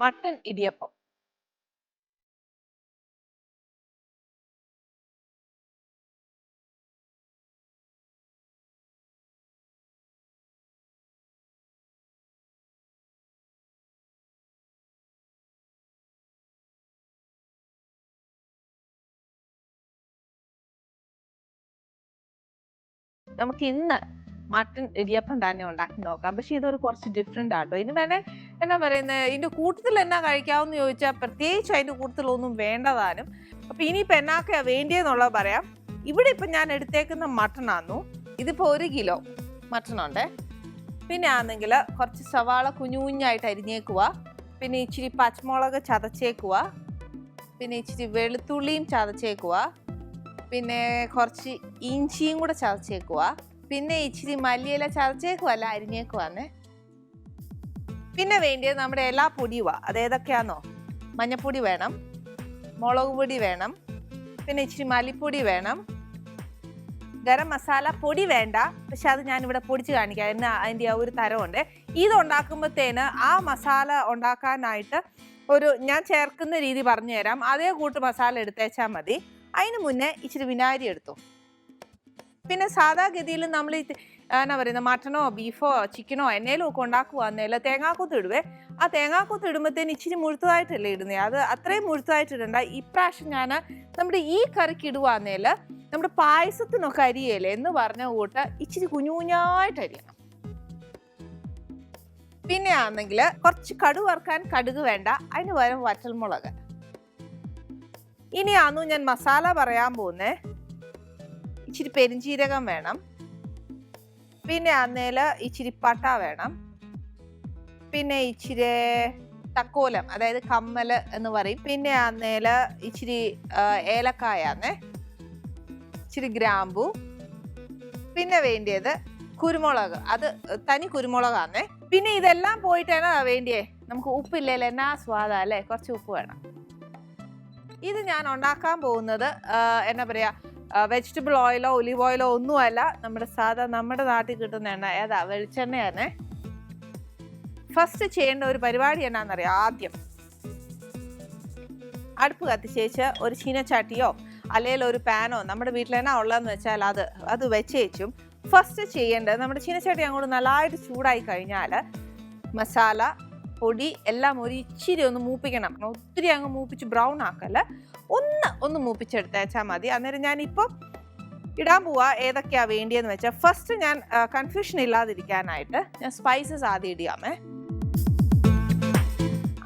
Mutton idiyappam. നമുക്ക് ഇന്ന് mutton idiyappam തന്നെ ഉണ്ടാക്കി നോക്കാം. പക്ഷെ ഇതൊരു കുറച്ച് ഡിഫറെന്റ് ആട്ടോ. ഇതിന് വേണേ എന്നാ പറയുന്നത് ഇതിന്റെ കൂട്ടത്തിൽ എന്നാ കഴിക്കാമെന്ന് ചോദിച്ചാൽ പ്രത്യേകിച്ച് അതിന്റെ കൂട്ടത്തിലൊന്നും വേണ്ടതാനും. അപ്പൊ ഇനിയിപ്പോ എന്നാക്കാ വേണ്ടിയെന്നുള്ളത് പറയാം. ഇവിടെ ഇപ്പൊ ഞാൻ എടുത്തേക്കുന്ന മട്ടൺ ആന്നു. ഇതിപ്പോ ഒരു കിലോ മട്ടൺ ഉണ്ട് പിന്നെ ആണെങ്കിൽ കുറച്ച് സവാള കുഞ്ഞു കുഞ്ഞായിട്ട് അരിഞ്ഞേക്കുക പിന്നെ ഇച്ചിരി പച്ചമുളക് ചതച്ചേക്കുക പിന്നെ ഇച്ചിരി വെളുത്തുള്ളിയും ചതച്ചേക്കുക പിന്നെ കുറച്ച് ഇഞ്ചിയും കൂടെ ചതച്ചേക്കുക പിന്നെ ഇച്ചിരി മല്ലിയില ചതച്ചേക്കുവല്ല അരിഞ്ഞേക്കുവാന്ന്. പിന്നെ വേണ്ടിയത് നമ്മുടെ എല്ലാ പൊടിയുവ. അത് ഏതൊക്കെയാണെന്നോ മഞ്ഞപ്പൊടി വേണം മുളക് പൊടി വേണം പിന്നെ ഇച്ചിരി മല്ലിപ്പൊടി വേണം. ഗരം മസാല പൊടി വേണ്ട പക്ഷെ അത് ഞാനിവിടെ പൊടിച്ച് കാണിക്കാം. എന്ന അതിന്റെ ആ ഒരു തരമുണ്ട്. ഇത് ഉണ്ടാക്കുമ്പോഴത്തേന് ആ മസാല ഉണ്ടാക്കാനായിട്ട് ഒരു ഞാൻ ചേർക്കുന്ന രീതി പറഞ്ഞു തരാം അതേ കൂട്ട് മസാല എടുത്തേച്ചാൽ മതി. അതിന് മുന്നേ ഇച്ചിരി വിനാഗിരി എടുത്തു. പിന്നെ സാധാഗതിയിൽ നമ്മൾ ഈ എന്നാ പറയുന്നത് മട്ടനോ ബീഫോ ചിക്കനോ എന്നേലും ഒക്കെ ഉണ്ടാക്കുവാന്നേൽ തേങ്ങാക്കൊത്ത് ഇടുവേ. ആ തേങ്ങാക്കൊത്ത് ഇടുമ്പോഴത്തേന് ഇച്ചിരി മുഴുത്തതായിട്ടല്ലേ ഇടുന്നത് അത് അത്രയും മുഴുത്തതായിട്ട് ഇടണ്ട ഇപ്രാവശ്യം ഞാൻ നമ്മുടെ ഈ കറിക്ക് ഇടുവാന്നേൽ നമ്മുടെ പായസത്തിനൊക്കെ അരിയല്ലേ എന്ന് പറഞ്ഞ കൂട്ട് ഇച്ചിരി കുഞ്ഞുകുഞ്ഞായിട്ട് അരിയണം. പിന്നെ ആണെങ്കിൽ കുറച്ച് കടു വറുക്കാൻ കടുക് വേണ്ട അതിന് പകരം വറ്റൽമുളക്. ഇനിയാന്നു ഞാൻ മസാല പറയാൻ പോകുന്നേ ഇച്ചിരി പെരിഞ്ചീരകം വേണം. പിന്നെ അന്നേല ഇച്ചിരി പട്ട വേണം. പിന്നെ ഇച്ചിരി തക്കോലം അതായത് കമ്മൽ എന്ന് പറയും. പിന്നെ അന്നേല ഇച്ചിരി ഏലക്കായാന്നേ. ഇച്ചിരി ഗ്രാമ്പു. പിന്നെ വേണ്ടിയത് കുരുമുളക്. അത് തനി കുരുമുളകാന്നേ. പിന്നെ ഇതെല്ലാം പോയിട്ടാണ് വേണ്ടിയേ? നമുക്ക് ഉപ്പില്ലല്ലോ എന്നാ സ്വാദാ അല്ലേ? കുറച്ച് ഉപ്പ് വേണം. ഇത് ഞാൻ ഉണ്ടാക്കാൻ പോകുന്നത് എന്നാ പറയാ വെജിറ്റബിൾ ഓയിലോ ഒലിവ് ഓയിലോ ഒന്നുമല്ല. നമ്മുടെ സാധാ നമ്മുടെ നാട്ടിൽ കിട്ടുന്ന എണ്ണ. ഏതാ? വെളിച്ചെണ്ണയാണ്. ഫസ്റ്റ് ചെയ്യേണ്ട ഒരു പരിപാടി എന്നാണെന്നറിയാം ആദ്യം. അടുപ്പ് കത്തിച്ചേച്ച് ഒരു ചീനച്ചട്ടിയോ അല്ലെങ്കിൽ ഒരു പാനോ നമ്മുടെ വീട്ടിൽ തന്നെ ഉള്ളതെന്ന് വെച്ചാൽ അത് അത് വെച്ചേച്ചും. ഫസ്റ്റ് ചെയ്യേണ്ടത് നമ്മുടെ ചീനച്ചട്ടി അങ്ങോട്ട് നല്ലതായിട്ട് ചൂടായി കഴിഞ്ഞാൽ മസാല പൊടി എല്ലാം ഒരു ഇച്ചിരി ഒന്ന് മൂപ്പിക്കണം. ഒത്തിരി അങ്ങ് മൂപ്പിച്ച് ബ്രൗൺ ആക്കല്ല. ഒന്ന് ഒന്ന് മൂപ്പിച്ചെടുത്തേച്ചാൽ മതി. അന്നേരം ഞാനിപ്പം ഇടാൻ പോവാ ഏതൊക്കെയാ വേണ്ടിയെന്ന് വെച്ചാൽ ഫസ്റ്റ് ഞാൻ കൺഫ്യൂഷൻ ഇല്ലാതിരിക്കാനായിട്ട് ഞാൻ സ്പൈസസ് ആദ്യം ഇടിയാമേ.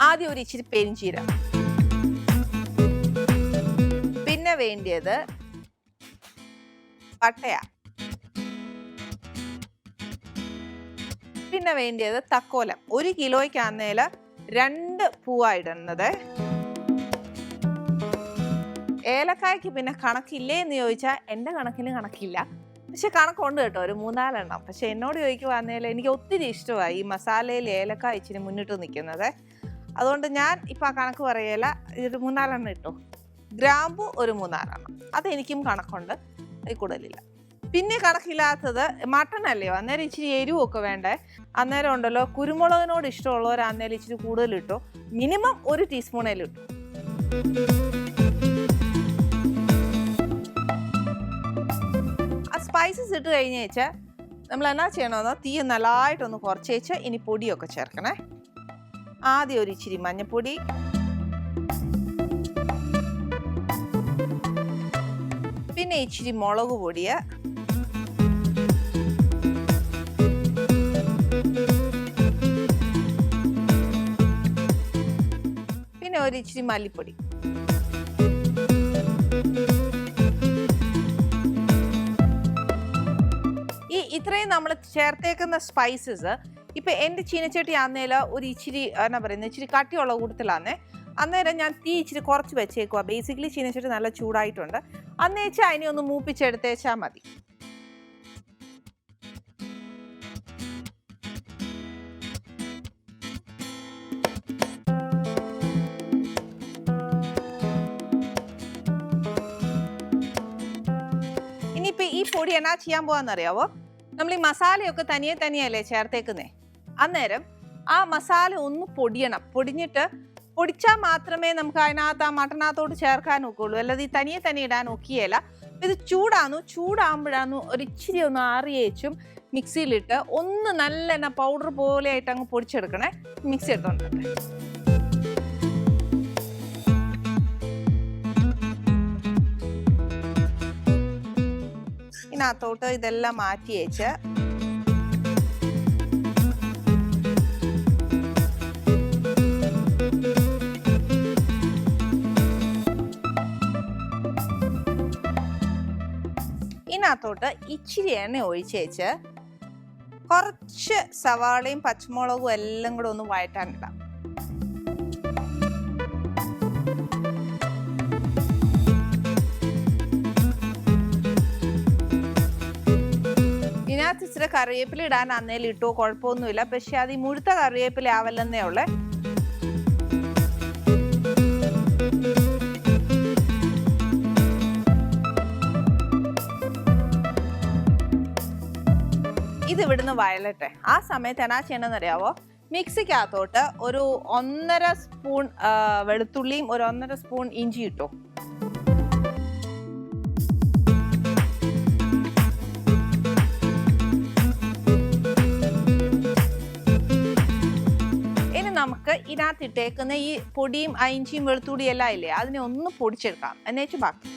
ആദ്യം ഒരു ഇച്ചിരി പെരിഞ്ചീരം പിന്നെ വേണ്ടിയത് പട്ടയ. പിന്നെ വേണ്ടിയത് തക്കോലം. ഒരു കിലോയ്ക്കാന്നേൽ രണ്ട് പൂവാ ഇടുന്നത്. ഏലക്കായ്ക്ക് പിന്നെ കണക്കില്ലേ എന്ന് ചോദിച്ചാൽ എന്റെ കണക്കിന് കണക്കില്ല. പക്ഷെ കണക്കുണ്ട് കേട്ടോ ഒരു മൂന്നാലെണ്ണം. പക്ഷെ എന്നോട് ചോദിക്കുവാന്നേൽ എനിക്ക് ഒത്തിരി ഇഷ്ടമായി ഈ മസാലയിൽ ഏലക്കായ ഇച്ചിരി മുന്നിട്ട് നിൽക്കുന്നത്. അതുകൊണ്ട് ഞാൻ ഇപ്പം ആ കണക്ക് പറയല ഒരു മൂന്നാലെണ്ണം ഇട്ടു. ഗ്രാമ്പു ഒരു മൂന്നാലെണ്ണം. അതെനിക്കും കണക്കുണ്ട് കൂടുതലില്ല. പിന്നെ കണക്കില്ലാത്തത് മട്ടൺ അല്ലയോ? അന്നേരം ഇച്ചിരി എരിവൊക്കെ വേണ്ടേ? അന്നേരം ഉണ്ടല്ലോ കുരുമുളകിനോട് ഇഷ്ടമുള്ളവർ അന്നേരം ഇച്ചിരി കൂടുതൽ ഇട്ടു മിനിമം ഒരു ടീസ്പൂണേലും ഇട്ടു സ്പൈസസ് ഇട്ട് കഴിഞ്ഞ് വെച്ചാൽ നമ്മൾ എന്നാ ചെയ്യണമെന്നോ തീ നല്ലതായിട്ടൊന്ന് കുറച്ച് വെച്ചാൽ ഇനി പൊടിയൊക്കെ ചേർക്കണേ. ആദ്യം ഒരു ഇച്ചിരി മഞ്ഞപ്പൊടി. പിന്നെ ഇച്ചിരി മുളക് പൊടിയ പിന്നെ ഒരു ഇച്ചിരി മല്ലിപ്പൊടി. ഇത്രയും നമ്മൾ ചേർത്തേക്കുന്ന സ്പൈസസ് ഇപ്പൊ എന്റെ ചീനച്ചട്ടി ആന്നേൽ ഒരു ഇച്ചിരി എന്നാ പറയുന്നത് ഇച്ചിരി കട്ടിയുള്ള കൂട്ടത്തിലാന്നേ. അന്നേരം ഞാൻ തീ ഇച്ചിരി കുറച്ച് വെച്ചേക്കുക ബേസിക്കലി ചീനച്ചട്ടി നല്ല ചൂടായിട്ടുണ്ട്. അന്നേച്ചാൽ അതിനെ ഒന്ന് മൂപ്പിച്ചെടുത്തേച്ചാൽ മതി. ഇനിയിപ്പോ ഈ പൊടി എന്നാ ചെയ്യാൻ പോവാന്നറിയാവോ? നമ്മൾ ഈ മസാലയൊക്കെ തനിയെ തനിയല്ലേ ചേർത്തേക്കുന്നേ? അന്നേരം ആ മസാല ഒന്ന് പൊടിയണം. പൊടിഞ്ഞിട്ട് പൊടിച്ചാൽ മാത്രമേ നമുക്ക് അതിനകത്ത് ആ മട്ടനകത്തോട്ട് ചേർക്കാൻ ഒക്കുള്ളൂ അല്ലാതെ ഈ തനിയെ തന്നെ ഇടാൻ ഒക്കിയല്ല ഇത് ചൂടാന്നു ചൂടാകുമ്പോഴാന്നു ഒരു ഇച്ചിരി ഒന്ന് ആറിയേച്ചും മിക്സിയിലിട്ട് ഒന്ന് നല്ല പൗഡർ പോലെ ആയിട്ട് അങ്ങ് പൊടിച്ചെടുക്കണേ. മിക്സി എടുത്തോണ്ട് ഇതിനകത്തോട്ട് ഇതെല്ലാം മാറ്റി വെച്ച് ഇതിനകത്തോട്ട് ഇച്ചിരി എണ്ണ ഒഴിച്ച് വെച്ച് കുറച്ച് സവാളയും പച്ചമുളകും എല്ലാം കൂടെ ഒന്ന് വഴറ്റാനിടാം. ഇതിനകത്ത് ഇച്ചിരി കറിവേപ്പില ഇടാൻ അന്നേലും ഇട്ടോ കുഴപ്പമൊന്നുമില്ല. പക്ഷെ അത് ഈ മുഴുത്ത കറിവേപ്പില ആവല്ലെന്നേ ഉള്ളേ. ഇത് ഇവിടുന്ന് വയലട്ടെ ആ സമയത്ത് എന്നാ ചെയ്യണമെന്ന് അറിയാവോ മിക്സിക്കകത്തോട്ട് ഒരു ഒന്നര സ്പൂൺ വെളുത്തുള്ളിയും ഒരു ഒന്നര സ്പൂൺ ഇഞ്ചി ഇട്ടു. നമുക്ക് ഇതിനകത്ത് ഇട്ടേക്കുന്ന ഈ പൊടിയും ഇഞ്ചിയും വെളുത്തുള്ളിയും എല്ലാം ഇല്ലേ അതിനെ ഒന്ന് പൊടിച്ചെടുക്കാം. എന്നേച്ച് ബാക്കി.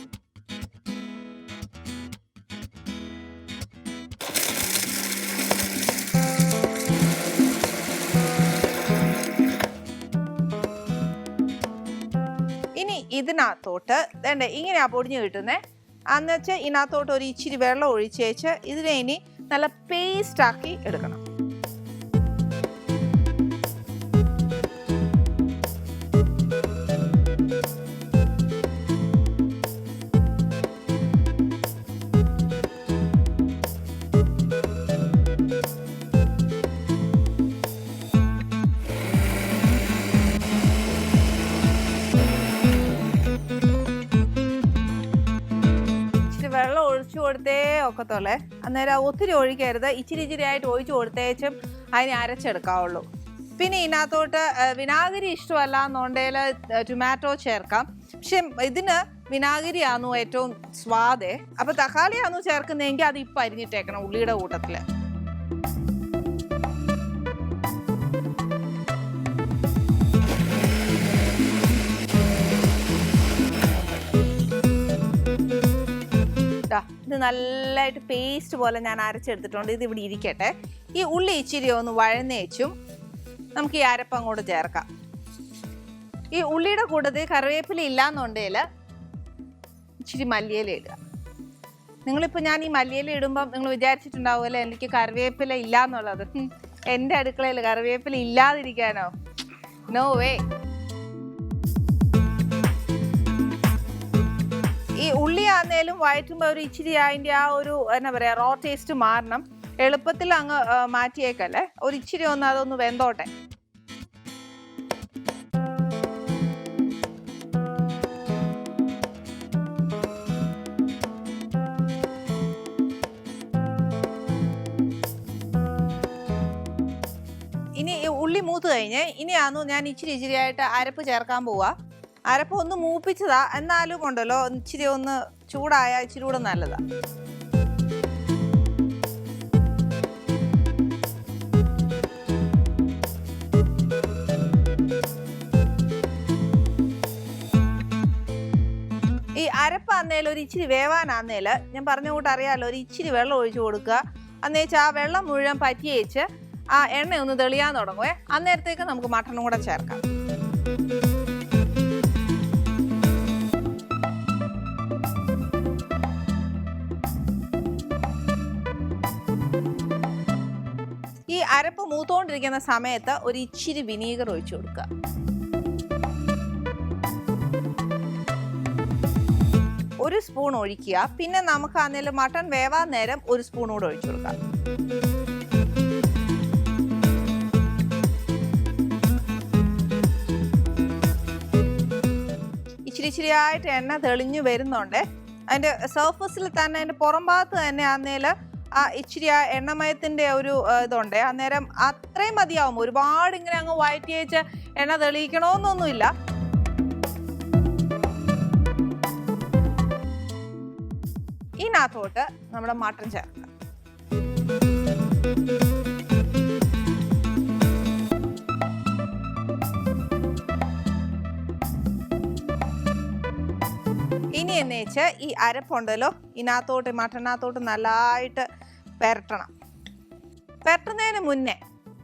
ഇനി ഇതിനകത്തോട്ട് വേണ്ട ഇങ്ങനെയാ പൊടിഞ്ഞ് കിട്ടുന്നേ. അന്ന് വെച്ച് ഇതിനകത്തോട്ട് ഒരു ഇച്ചിരി വെള്ളം ഒഴിച്ചേച്ച് ഇതിനെ ഇനി നല്ല പേസ്റ്റ് ആക്കി എടുക്കണം. ഒക്കത്തുള്ളേ അന്നേരം ഒത്തിരി ഒഴിക്കരുത്. ഇച്ചിരി ഇച്ചിരി ആയിട്ട് ഒഴിച്ചു കൊടുത്തേച്ചും അതിനെ അരച്ചെടുക്കാവുള്ളൂ. പിന്നെ ഇതിനകത്തോട്ട് വിനാഗിരി ഇഷ്ടമല്ല എന്നുണ്ടെങ്കിൽ ടൊമാറ്റോ ചേർക്കാം. പക്ഷെ ഇതിന് വിനാഗിരിയാന്നു ഏറ്റവും സ്വാദേ. അപ്പൊ തക്കാളിയാണോ ചേർക്കുന്നതെങ്കിൽ അത് ഇപ്പം അരിഞ്ഞിട്ടേക്കണം ഉള്ളിയുടെ കൂട്ടത്തിൽ. ഇത് നല്ലതായിട്ട് പേസ്റ്റ് പോലെ ഞാൻ അരച്ചെടുത്തിട്ടുണ്ട്. ഇത് ഇവിടെ ഇരിക്കട്ടെ. ഈ ഉള്ളി ഇച്ചിരി ഒന്ന് വഴന്നേച്ചും നമുക്ക് ഈ അരപ്പം അങ്ങോട്ട് ചേർക്കാം. ഈ ഉള്ളിയുടെ കൂട്ടത്തിൽ കറിവേപ്പില ഇല്ലാന്നുണ്ടെങ്കിൽ ഇച്ചിരി മല്ലിയില ഇടുക. നിങ്ങളിപ്പോൾ ഞാൻ ഈ മല്ലിയില ഇടുമ്പം നിങ്ങൾ വിചാരിച്ചിട്ടുണ്ടാവുമല്ലോ എനിക്ക് കറിവേപ്പില ഇല്ല എന്നുള്ളത് എന്റെ അടുക്കളയിൽ കറിവേപ്പില ഇല്ലാതിരിക്കാനോ? നോ വേ ഈ ഉള്ളി ആന്നേലും വഴറ്റുമ്പോൾ ഒരു ഇച്ചിരി അതിന്റെ ആ ഒരു എന്നാ പറയുക റോ ടേസ്റ്റ് മാറണം. എളുപ്പത്തിൽ അങ്ങ് മാറ്റിയേക്കല്ലേ? ഒരു ഇച്ചിരി ഒന്ന് അതൊന്ന് വെന്തോട്ടെ. ഇനി ഉള്ളി മൂത്ത് കഴിഞ്ഞ് ഇനിയാന്നു ഞാൻ ഇച്ചിരി ഇച്ചിരിയായിട്ട് അരപ്പ് ചേർക്കാൻ പോവാ. അരപ്പ് ഒന്ന് മൂപ്പിച്ചതാ? എന്നാലും ഉണ്ടല്ലോ. ഇച്ചിരി ഒന്ന് ചൂടായ ഇച്ചിരി കൂടെ നല്ലതാ. ഈ അരപ്പാന്നേൽ ഒരു ഇച്ചിരി വേവാനാന്നേൽ ഞാൻ പറഞ്ഞ കൂട്ട് അറിയാമല്ലോ ഒരു ഇച്ചിരി വെള്ളം ഒഴിച്ചു കൊടുക്കുക. അന്നേച്ച് ആ വെള്ളം മുഴുവൻ പറ്റിയേച്ച് ആ എണ്ണ ഒന്ന് തെളിയാൻ തുടങ്ങുവേ. അന്നേരത്തേക്ക് നമുക്ക് മട്ടനും കൂടെ ചേർക്കാം. അരപ്പ് മൂത്തുകൊണ്ടിരിക്കുന്ന സമയത്ത് ഒരു ഇച്ചിരി വിനീഗർ ഒഴിച്ചു കൊടുക്കുക. ഒരു സ്പൂൺ ഒഴിക്കുക. പിന്നെ നമുക്ക് അന്നേരം മട്ടൺ വേവാൻ നേരം ഒരു സ്പൂൺ കൂടെ ഒഴിച്ചു കൊടുക്കാം ഇച്ചിരി ഇച്ചിരി ആയിട്ട് എണ്ണ തെളിഞ്ഞു വരുന്നുണ്ട്. അതിന്റെ സർഫസിൽ തന്നെ അതിന്റെ പുറം ഭാഗത്ത് തന്നെ ആന്നേൽ ആ ഇച്ചിരി ആ എണ്ണമയത്തിന്റെ ഒരു ഇതുണ്ട്. അന്നേരം അത്രയും മതിയാവും. ഒരുപാട് ഇങ്ങനെ അങ്ങ് വയറ്റി വെച്ച് എണ്ണ തെളിയിക്കണമെന്നൊന്നുമില്ല ഇതിനകത്തോട്ട് നമ്മുടെ മട്ടൺ ചേർക്കാം. ഇനി എന്ന് വെച്ചാൽ ഈ അരപ്പുണ്ടല്ലോ ഇതിനകത്തോട്ട് മട്ടനകത്തോട്ട് നല്ലതായിട്ട് പെരട്ടണം. പെരട്ടുന്നതിന് മുന്നേ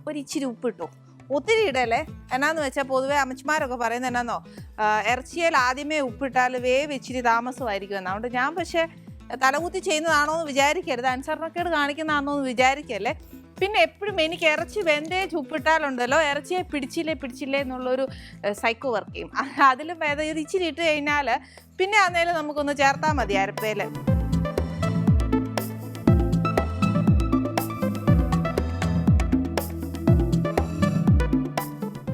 ഒരു ഇച്ചിരി ഉപ്പിട്ടു. ഒത്തിരി ഇടല്ലേ? എന്നാന്ന് വെച്ചാൽ പൊതുവെ അമ്മച്ചിമാരൊക്കെ പറയുന്നത് എന്നാന്നോ? ഇറച്ചിയിൽ ആദ്യമേ ഉപ്പിട്ടാൽ വേവ് ഇച്ചിരി താമസമായിരിക്കും എന്ന്. അതുകൊണ്ട് ഞാൻ പക്ഷേ തലകുത്തി ചെയ്യുന്നതാണോ എന്ന് വിചാരിക്കരുത്. അനുസരണക്കേട് കാണിക്കുന്നതാണോ എന്ന് വിചാരിക്കല്ലേ? പിന്നെ എപ്പോഴും എനിക്ക് ഇറച്ചി വെന്തേ ചുപ്പിട്ടാലുണ്ടല്ലോ ഇറച്ചിയെ പിടിച്ചില്ലേ പിടിച്ചില്ലേ എന്നുള്ളൊരു സൈക്കോ വർക്ക് ചെയ്യും. അതിലും വേദ ഇച്ചിരി ഇട്ട് കഴിഞ്ഞാൽ പിന്നെ അന്നേരം നമുക്കൊന്ന് ചേർത്താൽ മതി അരപ്പയിൽ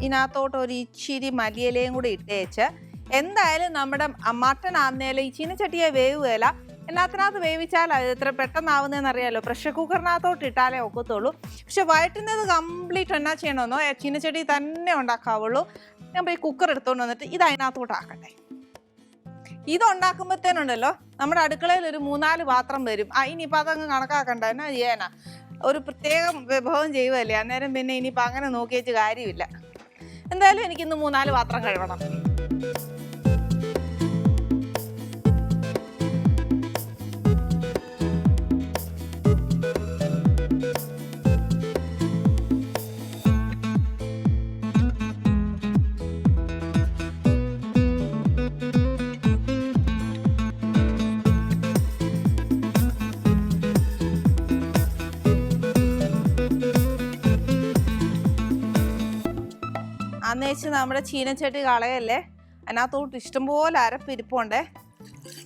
ഇതിനകത്തോട്ട് ഒരു ഇച്ചിരി മല്ലിയിലയും കൂടി ഇട്ടേച്ച്. എന്തായാലും നമ്മുടെ മട്ടൻ ആന്നേലും ഈ ചീനച്ചട്ടിയെ വേവുകയില്ല എന്നാത്തിനകത്ത് വേവിച്ചാൽ അത് എത്ര പെട്ടെന്നാവുന്നതെന്ന് അറിയാലോ പ്രഷർ കുക്കറിനകത്തോട്ട് ഇട്ടാലേ ഒക്കത്തുള്ളൂ. പക്ഷെ വയറ്റുന്നത് കംപ്ലീറ്റ് എന്നാ ചെയ്യണമെന്നോ? ചീനച്ചെടി തന്നെ ഉണ്ടാക്കാവുള്ളൂ. ഞാൻ പോയി കുക്കർ എടുത്തുകൊണ്ട് വന്നിട്ട് ഇത് അതിനകത്തോട്ട് ആക്കട്ടെ. ഇത് ഉണ്ടാക്കുമ്പോഴത്തേനുണ്ടല്ലോ നമ്മുടെ അടുക്കളയിൽ ഒരു മൂന്നാൽ പാത്രം വരും. ആ ഇനിയിപ്പോൾ അതങ്ങ് കണക്കാക്കണ്ട. എന്നാ ചെയ്യാനാ? ഒരു പ്രത്യേകം വിഭവം ചെയ്യുമല്ലേ അന്നേരം പിന്നെ ഇനിയിപ്പോൾ അങ്ങനെ നോക്കിയേച്ച് കാര്യമില്ല. എന്തായാലും എനിക്കിന്ന് മൂന്നാൽ പാത്രം കഴുകണം. അന്നേച്ച് നമ്മുടെ ചീനച്ചട്ടി കളയല്ലേ? അതിനകത്തോട്ട് ഇഷ്ടംപോലെ അരപ്പിരിപ്പുണ്ടേ.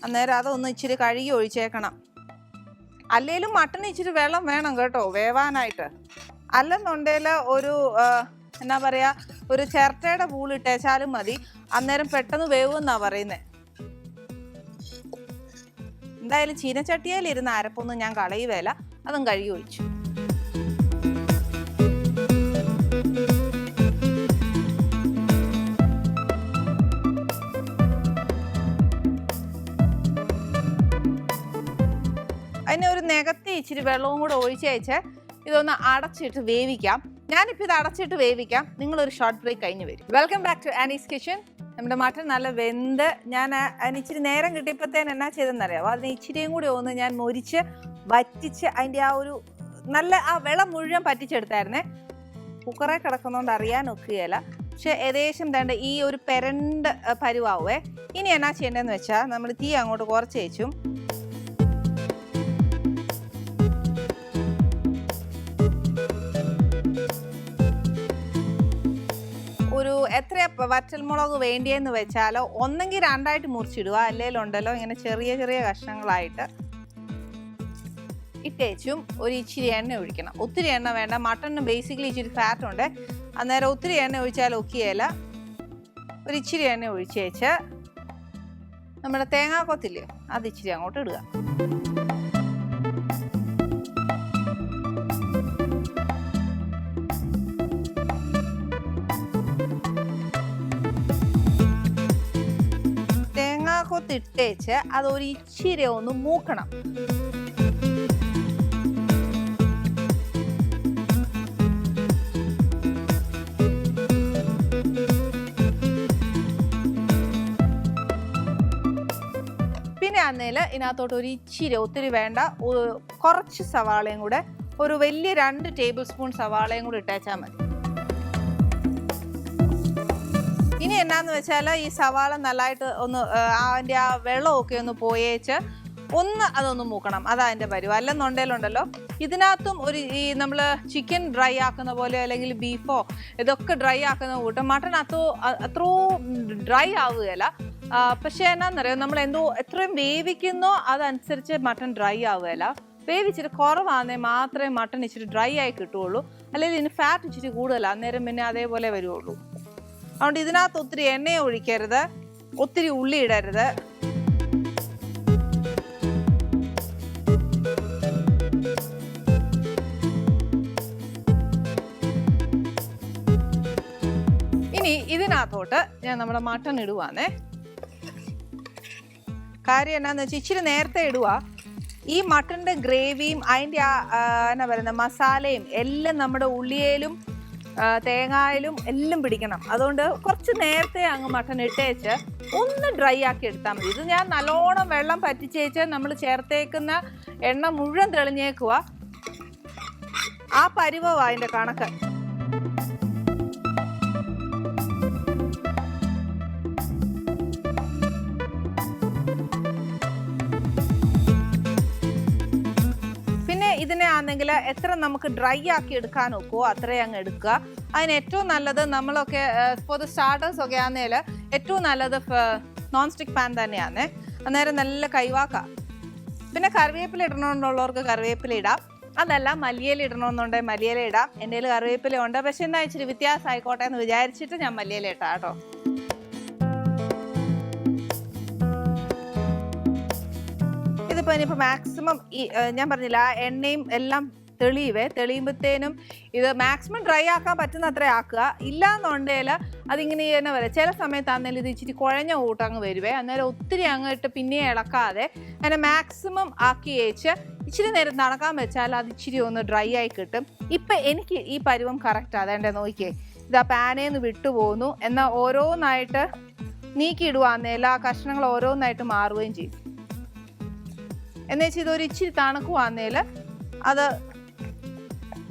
അന്നേരം അതൊന്ന് ഇച്ചിരി കഴുകി ഒഴിച്ചേക്കണം. അല്ലേലും മട്ടൺ ഇച്ചിരി വെള്ളം വേണം കേട്ടോ വേവാനായിട്ട്. അല്ലെന്നുണ്ടെങ്കിൽ ഒരു എന്നാ പറയാ ഒരു ചിരട്ടയുടെ പൂളിട്ടേച്ചാലും മതി. അന്നേരം പെട്ടെന്ന് വേവുമെന്നാ പറയുന്നത് എന്തായാലും ചീനച്ചട്ടിയിൽ ഇരുന്ന അരപ്പൊന്നും ഞാൻ കളയുവേല അതും കഴുകി ഒഴിച്ചു. ഇച്ചിരി വെള്ളവും കൂടെ ഒഴിച്ചയച്ച് ഇതൊന്ന് അടച്ചിട്ട് വേവിക്കാം. ഞാനിപ്പോൾ ഇത് അടച്ചിട്ട് വേവിക്കാം. നിങ്ങളൊരു ഷോർട്ട് ബ്രേക്ക് കഴിഞ്ഞ് വരും. Welcome back to Annie's kitchen നമ്മുടെ മട്ടൻ നല്ല വെന്ത് ഞാൻ അതിന് ഇച്ചിരി നേരം കിട്ടിയപ്പോഴത്തേന് എന്നാ ചെയ്തെന്നറിയാമോ അതിന് ഇച്ചിരിയും കൂടി ഒന്ന് ഞാൻ മൊരിച്ച് വറ്റിച്ച് അതിന്റെ ആ ഒരു നല്ല ആ വെള്ളം മുഴുവൻ പറ്റിച്ചെടുത്തായിരുന്നേ. കുക്കറെ കിടക്കുന്നതുകൊണ്ട് അറിയാൻ ഒക്കുകയില്ല. പക്ഷെ ഏകദേശം തേണ്ട ഈ ഒരു പെരണ്ട് പരുവാവേ. ഇനി എന്നാ ചെയ്യേണ്ടതെന്ന് വെച്ചാൽ നമ്മൾ തീ അങ്ങോട്ട് കുറച്ച് വെച്ചും എത്ര വറ്റൽമുളക് വേണ്ടിയെന്ന് വെച്ചാലോ ഒന്നെങ്കിൽ രണ്ടായിട്ട് മുറിച്ചിടുക. അല്ലെങ്കിൽ ഉണ്ടല്ലോ ഇങ്ങനെ ചെറിയ ചെറിയ കഷ്ണങ്ങളായിട്ട് ഇട്ടേച്ചും ഒരു ഇച്ചിരി എണ്ണ ഒഴിക്കണം. ഒത്തിരി എണ്ണ വേണ്ട. മട്ടണിന് ബേസിക്കലി ഇച്ചിരി ഫാറ്റ് ഉണ്ട്. അന്നേരം ഒത്തിരി എണ്ണ ഒഴിച്ചാൽ ഒക്കിയല്ല ഒരു ഇച്ചിരി എണ്ണ ഒഴിച്ചേച്ച് നമ്മുടെ തേങ്ങാക്കൊത്തില്ലേ അത് ഇച്ചിരി അങ്ങോട്ട് ഇടുക. തേങ്ങാക്കൊത്ത് ഇട്ടേച്ച് അത് ഒരു ഇച്ചിരി ഒന്ന് മൂക്കണം. പിന്നെ അന്നേൽ ഇതിനകത്തോട്ട് ഒരു ഇച്ചിരി ഒത്തിരി വേണ്ട കുറച്ച് സവാളയും കൂടെ ഒരു വലിയ രണ്ട് ടേബിൾ സ്പൂൺ സവാളയും കൂടി ഇട്ടേച്ചാൽ മതി. ഇനി എന്നാന്ന് വെച്ചാൽ ഈ സവാള നല്ലതായിട്ട് ഒന്ന് അതിന്റെ ആ വെള്ളമൊക്കെ ഒന്ന് പോയേച്ച് ഒന്ന് അതൊന്ന് മൂക്കണം. അതാ അതിന്റെ അല്ല അല്ലെന്നുണ്ടെങ്കിലുണ്ടല്ലോ ഇതിനകത്തും ഒരു ഈ നമ്മൾ ചിക്കൻ ഡ്രൈ ആക്കുന്ന പോലെ അല്ലെങ്കിൽ ബീഫോ ഇതൊക്കെ ഡ്രൈ ആക്കുന്ന കൂട്ടം. മട്ടൺ അത്രോ അത്രോ ഡ്രൈ ആവുകയല്ല. പക്ഷേ എന്നാന്നറിയോ? നമ്മൾ എന്തോ എത്രയും വേവിക്കുന്നോ അതനുസരിച്ച് മട്ടൺ ഡ്രൈ ആവുകയല്ല. വേവിച്ചിട്ട് കുറവാന്നേ മാത്രമേ മട്ടൺ ഇച്ചിരി ഡ്രൈ ആയി കിട്ടുകയുള്ളൂ. അല്ലെങ്കിൽ ഇതിന് ഫാറ്റ് ഇച്ചിരി കൂടുതലാണ് അന്നേരം പിന്നെ അതേപോലെ വരുള്ളൂ അതുകൊണ്ട് ഇതിനകത്ത് ഒത്തിരി എണ്ണ ഒഴിക്കരുത്. ഒത്തിരി ഉള്ളി ഇടരുത്. ഇനി ഇതിനകത്തോട്ട് ഞാൻ നമ്മുടെ മട്ടൺ ഇടുവാന്നേ. കാര്യം എന്നാന്ന് വെച്ചാൽ ഇച്ചിരി നേരത്തെ ഇടുക ഈ മട്ടന്റെ ഗ്രേവിയും അതിന്റെ എന്നാ പറയുന്ന മസാലയും എല്ലാം നമ്മുടെ ഉള്ളിയേലും തേങ്ങായിലും എല്ലാം പിടിക്കണം. അതുകൊണ്ട് കുറച്ച് നേരത്തെ അങ്ങ് മട്ടൺ ഇട്ടേച്ച് ഒന്ന് ഡ്രൈ ആക്കി എടുത്താൽ മതി. ഇത് ഞാൻ നല്ലോണം വെള്ളം പറ്റിച്ചേച്ച് നമ്മൾ ചേർത്തേക്കുന്ന എണ്ണ മുഴുവൻ തെളിഞ്ഞേക്കുക ആ പരിവമാണ് അതിന്റെ കണക്ക്. ഇതിനെ ആണെങ്കിൽ എത്ര നമുക്ക് ഡ്രൈ ആക്കി എടുക്കാൻ ഒക്കുമോ അത്രയും അങ്ങ് എടുക്കുക. അതിന് ഏറ്റവും നല്ലത് നമ്മളൊക്കെ ഫോർ ദ സ്റ്റാർട്ടേഴ്സ് ഒക്കെ ആണെങ്കിൽ ഏറ്റവും നല്ലത് നോൺ സ്റ്റിക്ക് പാൻ തന്നെയാണ് അന്നേരം നല്ല കൈവാക്ക. പിന്നെ കറിവേപ്പില ഇടണമെന്നുള്ളവർക്ക് കറിവേപ്പില ഇടാം. അതല്ല മല്ലിയില ഇടണമെന്നുണ്ടെങ്കിൽ മല്ലിയില ഇടാം. എന്റെ കയ്യിൽ കറിവേപ്പില ഉണ്ട്? പക്ഷെ എന്നാ ഇച്ചിരി വ്യത്യാസം ആയിക്കോട്ടെ എന്ന് വിചാരിച്ചിട്ട് ഞാൻ മല്ലിയില ഇട്ടാം കേട്ടോ. ഇതിപ്പോൾ ഇനിയിപ്പോൾ മാക്സിമം ഈ ഞാൻ പറഞ്ഞില്ല ആ എണ്ണയും എല്ലാം തെളിയുവേ തെളിയുമ്പോഴത്തേനും ഇത് മാക്സിമം ഡ്രൈ ആക്കാൻ പറ്റുന്ന അത്ര ആക്കുക. ഇല്ലാന്നുണ്ടെങ്കിൽ അതിങ്ങനെ തന്നെ വരാം. ചില സമയത്താണെങ്കിലും ഇത് ഇച്ചിരി കുഴഞ്ഞ കൂട്ടം അങ്ങ് വരുവേ. അന്നേരം ഒത്തിരി അങ്ങോട്ട് പിന്നെ ഇളക്കാതെ അങ്ങനെ മാക്സിമം ആക്കി വെച്ച് ഇച്ചിരി നേരം നടക്കാൻ വെച്ചാൽ അത് ഇച്ചിരി ഒന്ന് ഡ്രൈ ആയി കിട്ടും. ഇപ്പം എനിക്ക് ഈ പരുവം കറക്റ്റ് അതേണ്ടേ നോക്കിയേ ഇതാ പാനേന്ന് വിട്ടുപോകുന്നു എന്നാൽ ഓരോന്നായിട്ട് നീക്കിയിടുവാന്നേല ആ കഷ്ണങ്ങൾ ഓരോന്നായിട്ട് മാറുകയും ചെയ്യും. എന്ന് വെച്ചാൽ ഇതൊരു ഇച്ചിരി തണുക്കുവാന്നേൽ അത്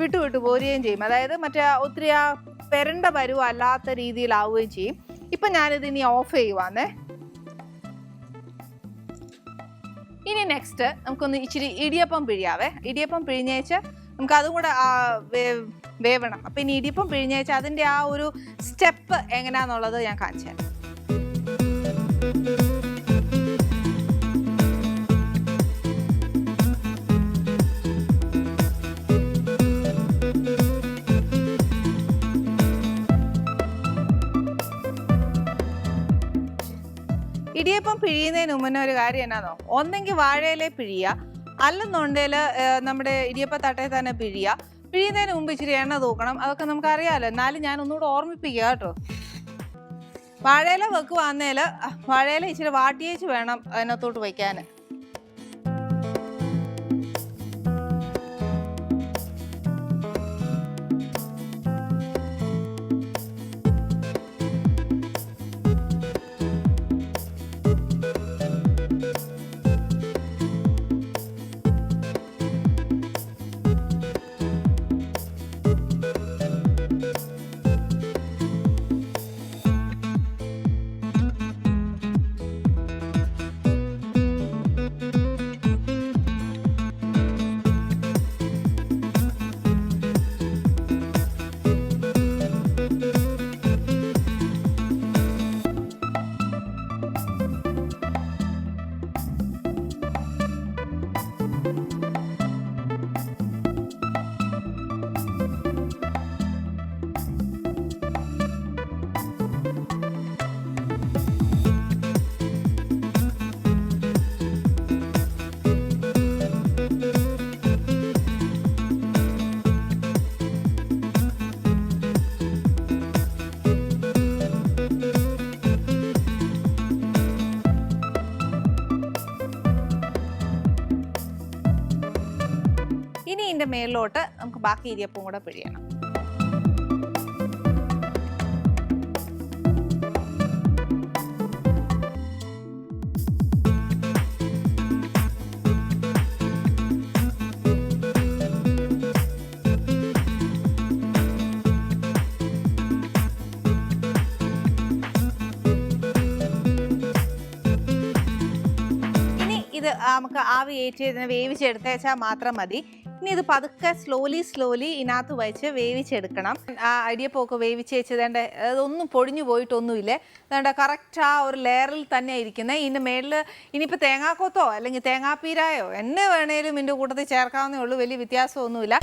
വിട്ടു വിട്ടു പോരുകയും ചെയ്യും. അതായത് മറ്റേ ഒത്തിരി ആ പെരണ്ട പരുവ അല്ലാത്ത രീതിയിലാവുകയും ചെയ്യും. ഇപ്പം ഞാനിത് ഇനി ഓഫ് ചെയ്യുവാന്നേ. ഇനി നെക്സ്റ്റ് നമുക്കൊന്ന് ഇച്ചിരി ഇടിയപ്പം പിഴിയാവേ. ഇടിയപ്പം പിഴിഞ്ഞേച്ച് നമുക്ക് അതും കൂടെ വേവണം. അപ്പം ഇനി ഇടിയപ്പം പിഴിഞ്ഞേച്ച് അതിന്റെ ആ ഒരു സ്റ്റെപ്പ് എങ്ങനെയാണെന്നുള്ളത് ഞാൻ കാണിച്ചു തരാം ഇടിയപ്പം പിഴിയുന്നതിന് മുന്നേ ഒരു കാര്യം എന്നാന്നോ? ഒന്നെങ്കിൽ വാഴയിലെ പിഴിയുക അല്ലെന്നുണ്ടെങ്കിൽ നമ്മുടെ ഇടിയപ്പ തട്ടയിൽ തന്നെ പിഴിയ പിഴിയുന്നതിന് മുമ്പ് ഇച്ചിരി എണ്ണ തൂക്കണം. അതൊക്കെ നമുക്ക് അറിയാമല്ലോ എന്നാലും ഞാൻ ഒന്നുകൂടെ ഓർമ്മിപ്പിക്കുക കേട്ടോ. വാഴയില വെക്കുവാന്നേൽ വാഴയില ഇച്ചിരി വാട്ടിയേച്ച് വേണം അതിനകത്തോട്ട് വയ്ക്കാൻ മേളിലോട്ട് നമുക്ക് ബാക്കി ഏരിയപ്പും കൂടെ പിഴിയണം. ഇത് നമുക്ക് ആവി ഏറ്റിയതിനെ വേവിച്ചെടുത്തേച്ചാൽ മാത്രം മതി. ഇനി ഇത് പതുക്കെ സ്ലോലി സ്ലോലി ഇതിനകത്ത് വെച്ച് വേവിച്ചെടുക്കണം. ആ അടിയപ്പമൊക്കെ വേവിച്ച് വെച്ചതേണ്ട അതൊന്നും പൊടിഞ്ഞു പോയിട്ടൊന്നുമില്ലേ. അതുകൊണ്ട് കറക്റ്റ് ആ ഒരു ലെയറിൽ തന്നെ ഇരിക്കുന്നത് ഇതിന്റെ മേളിൽ ഇനിയിപ്പോൾ തേങ്ങാക്കൊത്തോ അല്ലെങ്കിൽ തേങ്ങാപ്പീരായോ എന്നെ വേണേലും ഇതിന്റെ കൂട്ടത്തിൽ ചേർക്കാവുന്നേ ഉള്ളൂ. വലിയ വ്യത്യാസമൊന്നുമില്ല.